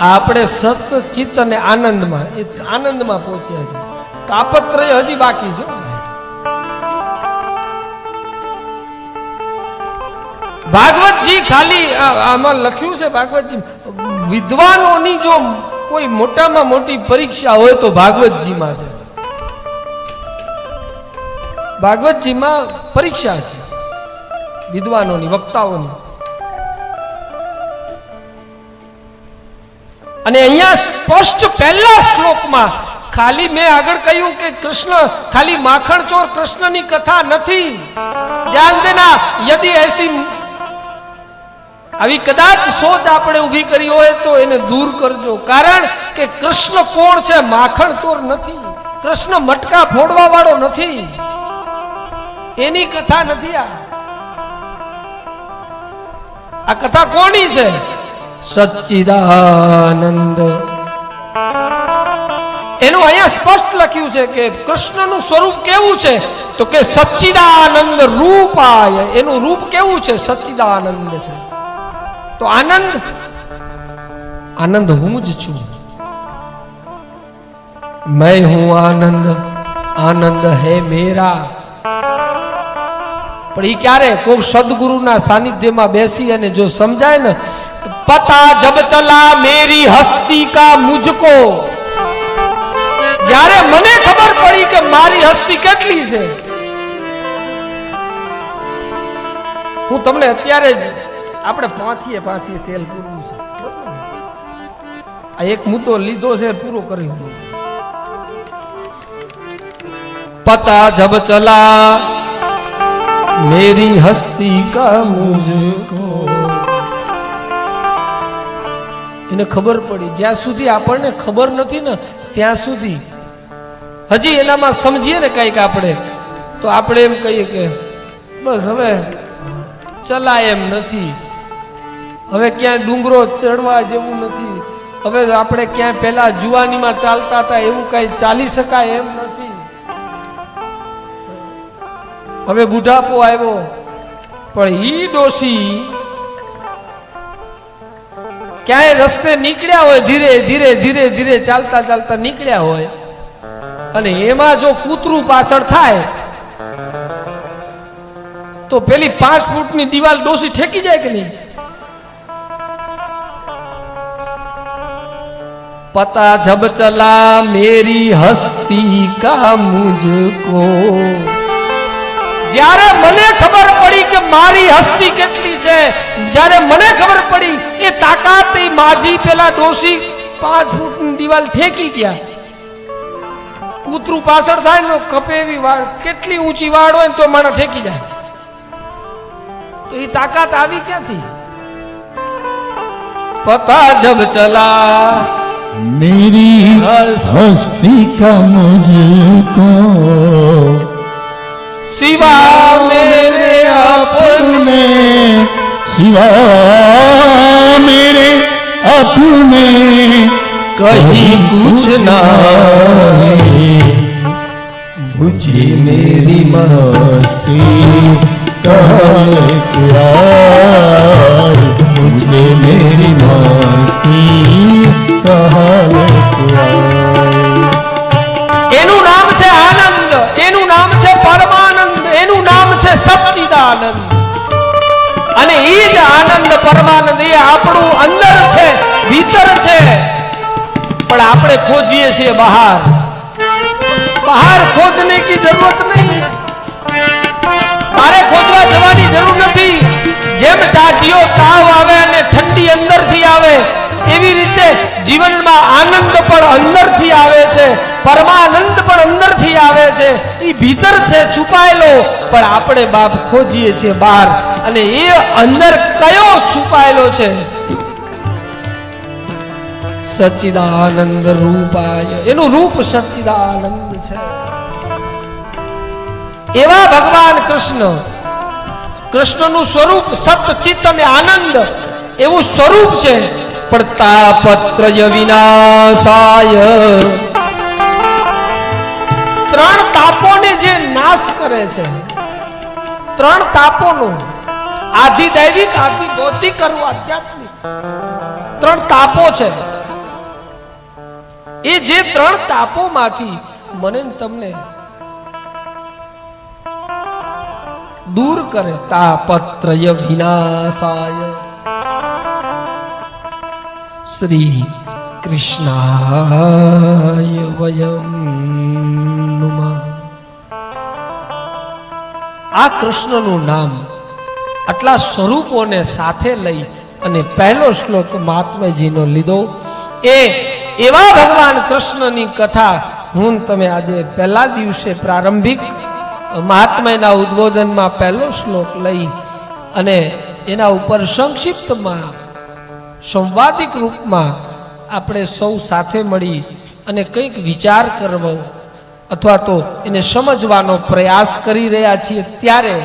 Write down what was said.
આપણે સત, ચિત્ત અને આનંદમાં, એ આનંદમાં પહોંચ્યા છે તાપત્રય હજી બાકી છે. ભાગવતજી ખાલી આમાં લખ્યું છે ભાગવતજી, વિદ્વાનોની જો કોઈ મોટામાં મોટી પરીક્ષા હોય તો ભાગવતજીમાં છે. ભાગવતજીમાં પરીક્ષા છે. વિદ્વાનોની, વક્તાઓની. અને અહીંયા સ્પષ્ટ પહેલા શ્લોકમાં, ખાલી મેં આગળ કહ્યું કે કૃષ્ણ, ખાલી માખણ ચોર કૃષ્ણની કથા નથી. ધ્યાન દેના યદી એસી આવી કદાચ સોચ આપણે ઊભી કરી હોય તો એને દૂર કરજો. કારણ કે કૃષ્ણ કોણ છે? માખણ ચોર નથી. કૃષ્ણ મટકા ફોડવા વાળો નથી. એની કથા નથી આ. આ કથા કોની છે? સચ્ચિદાનંદ. એનું અહીંયા સ્પષ્ટ લખ્યું છે કે કૃષ્ણનું સ્વરૂપ કેવું છે? તો કે સચ્ચિદાનંદ રૂપાય. એનું રૂપ કેવું છે? સચ્ચિદાનંદ છે. તો આનંદ? આનંદ હું જ છું. મેં હું આનંદ આનંદ હે મેરા. પણ એ ક્યારે? કોઈ સદગુરુના સાનિધ્યમાં બેસી અને જો સમજાય ને पता जब चला मेरी हस्ती का मुझको। જ્યારે મને ખબર પડી કે મારી હસ્તી કેટલી છે હું તમને અત્યારે આપણે પાંચીએ પાંચીએ તેલ પૂરું છે આ એક મુદ્દો લીધો છે પૂરો કરી દઉં પતા જબ ચલા મેરી હસ્તી કા મુજકો એને ખબર પડી. જ્યાં સુધી આપણને ખબર નથી ને, ત્યાં સુધી. હજી એનામાં સમજીએ ને કંઈક આપણે. તો આપણે એમ કહીએ કે, બસ હવે ચલાય એમ નથી. હવે ક્યાંય ડુંગરો ચડવા જેવું નથી. હવે આપણે ક્યાંય પહેલા જુવાનીમાં ચાલતા હતા, એવું કઈ ચાલી શકાય એમ નથી. હવે બુઢાપો આવ્યો. પણ ઈ ડોસી ક્યાંય રસ્તે નીકળ્યા હોય, ધીરે ધીરે ધીરે ધીરે ચાલતા ચાલતા નીકળ્યા હોય, અને એમાં જો કૂતરું પાછળ થાય, તો પેલી પાંચ ફૂટની દિવાલ ડોસી ઠેકી જાય કે નહીં? પતા જબ ચલા મેરી હસ્તી કા મુજકો. જ્યારે મને ખબર પડી કે મારી હસ્તી કેટલી છે, જ્યારે મને એમને તાકાત એ માજી પેલા ડોસી પાંચ ફૂટની દિવાલ ઠેકી ગયા. કૂતરું પાછળ થાય ને કપે એવી વાળ. કેટલી ઊંચી વાળ હોય ને તો માણસ ઠેકી જાય. તો એ તાકાત આવી ક્યાંથી? પતા જબ ચલા મેરી હસ્તી કા મુજકો સિવા મેરે અપને सिवा मेरे अपने कहीं कुछ ना मुझे मेरी मस्ती कहले प्यार मुझे मेरी मस्ती कहले प्यार એનું નામ છે આનંદ એનું નામ છે પરમાનંદ એનું નામ છે સચ્ચિદાનંદ અને એ જ આનંદ પરમાનંદ એ આપણું અંદર છે, ભીતર છે. પણ આપણે ખોજીએ છીએ બહાર. બહાર ખોજને કી જરૂરત નહીં. મારે ખોજવા જવાની જરૂર નથી. જેમ તાજીઓ તાવ આવે અને ઠંડી અંદરથી આવે, એવી રીતે જીવનમાં આનંદ પણ અંદરથી આવે છે, પરમાનંદ પણ અંદરથી આવે છે. એ ભીતર છે, છુપાયેલો. પણ આપણે બાપ ખોજીએ છીએ બહાર. અને એ અંદર કયો છુપાયેલો છે? સચ્ચિદાનંદ રૂપાય. એનું રૂપ સચ્ચિદાનંદ છે. એવા ભગવાન કૃષ્ણ, કૃષ્ણનું સ્વરૂપ સતચિત્ત અને આનંદ એવું સ્વરૂપ છે, પણ તાપત્રય વિનાશાય. ત્રણ તાપોને જે નાશ કરે છે, ત્રણ તાપોનો આધિ દૈવિક ભૌતિક અને આધ્યાત્મિક. ત્રણ તાપો છે. એ જે ત્રણ તાપોમાંથી મને તમને દૂર કરે તાપત્રય વિનાશાય. શ્રી કૃષ્ણાય વયમ આ કૃષ્ણનું નામ આટલા સ્વરૂપોને સાથે લઈ અને પહેલો શ્લોક મહાત્માજીનો લીધો. એ એવા ભગવાન કૃષ્ણની કથા હું તમે આજે પહેલા દિવસે પ્રારંભિક મહાત્માના ઉદ્બોધનમાં પહેલો શ્લોક લઈ અને એના ઉપર સંક્ષિપ્તમાં સંવાદિક રૂપમાં આપણે સૌ સાથે મળી અને કંઈક વિચાર કરવો અથવા તો એને સમજવાનો પ્રયાસ કરી રહ્યા છીએ ત્યારે